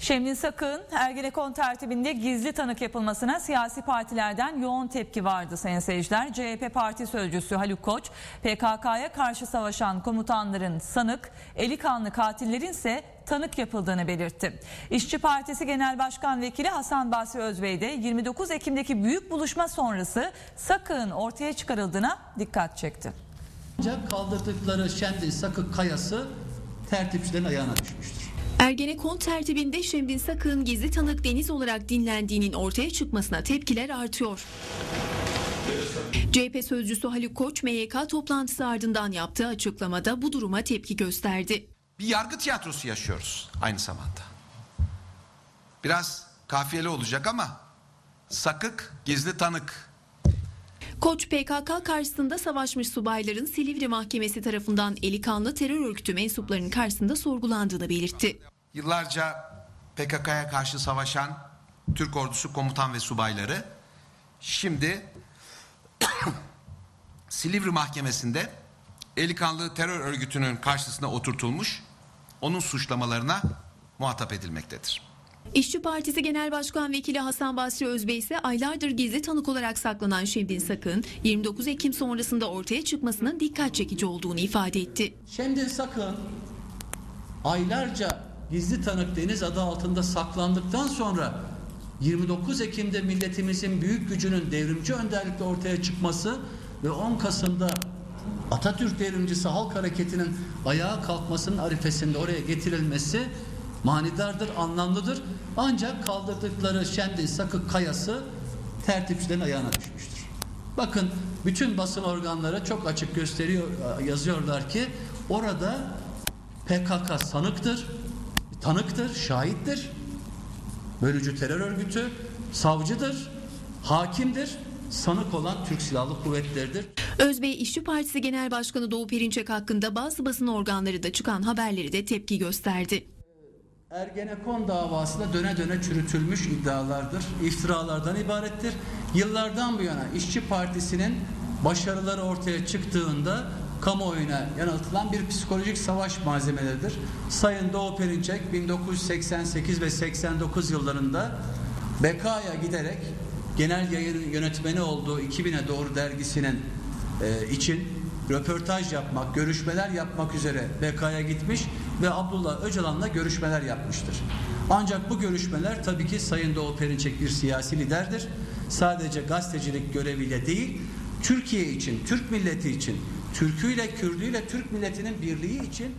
Şemdin Sakın, Ergenekon tertibinde gizli tanık yapılmasına siyasi partilerden yoğun tepki vardı sayın seyirciler. CHP Parti Sözcüsü Haluk Koç, PKK'ya karşı savaşan komutanların sanık, eli kanlı katillerin ise tanık yapıldığını belirtti. İşçi Partisi Genel Başkan Vekili Hasan Basri Özbey de 29 Ekim'deki büyük buluşma sonrası Sakın ortaya çıkarıldığına dikkat çekti. Kaldırdıkları Şemdin Sakık kayası tertipçilerin ayağına düşmüştür. Ergenekon tertibinde Şemdin Sakın gizli tanık Deniz olarak dinlendiğinin ortaya çıkmasına tepkiler artıyor. CHP sözcüsü Haluk Koç MYK toplantısı ardından yaptığı açıklamada bu duruma tepki gösterdi. Bir yargı tiyatrosu yaşıyoruz aynı zamanda. Biraz kafiyeli olacak ama sakık gizli tanık Koç PKK karşısında savaşmış subayların Silivri Mahkemesi tarafından eli kanlı terör örgütü mensuplarının karşısında sorgulandığını belirtti. Yıllarca PKK'ya karşı savaşan Türk ordusu komutan ve subayları şimdi Silivri Mahkemesi'nde eli kanlı terör örgütünün karşısına oturtulmuş, onun suçlamalarına muhatap edilmektedir. İşçi Partisi Genel Başkan Vekili Hasan Basri Özbey ise aylardır gizli tanık olarak saklanan Şemdin Sakın 29 Ekim sonrasında ortaya çıkmasının dikkat çekici olduğunu ifade etti. Şemdin Sakın aylarca gizli tanık deniz adı altında saklandıktan sonra 29 Ekim'de milletimizin büyük gücünün devrimci önderlikle ortaya çıkması ve 10 Kasım'da Atatürk devrimcisi halk hareketinin ayağa kalkmasının arifesinde oraya getirilmesi manidardır, anlamlıdır. Ancak kaldırdıkları Şemdin Sakık kayası tertipçilerin ayağına düşmüştür. Bakın bütün basın organları çok açık gösteriyor, yazıyorlar ki orada PKK sanıktır, tanıktır, şahittir. Bölücü terör örgütü, savcıdır, hakimdir, sanık olan Türk Silahlı Kuvvetleri'dir. Özbey İşçi Partisi Genel Başkanı Doğu Perinçek hakkında bazı basın organları da çıkan haberleri de tepki gösterdi. Ergenekon davasında döne döne çürütülmüş iddialardır, iftiralardan ibarettir. Yıllardan bu yana İşçi Partisi'nin başarıları ortaya çıktığında kamuoyuna yanıltılan bir psikolojik savaş malzemeleridir. Sayın Doğu Perinçek 1988 ve 89 yıllarında Beka'ya giderek genel yayın yönetmeni olduğu 2000'e doğru dergisinin e, için röportaj yapmak, görüşmeler yapmak üzere BK'ya gitmiş ve Abdullah Öcalan'la görüşmeler yapmıştır. Ancak bu görüşmeler tabii ki Sayın Doğu Perinçek bir siyasi liderdir. Sadece gazetecilik göreviyle değil, Türkiye için, Türk milleti için, Türküyle, Kürdüyle Türk milletinin birliği için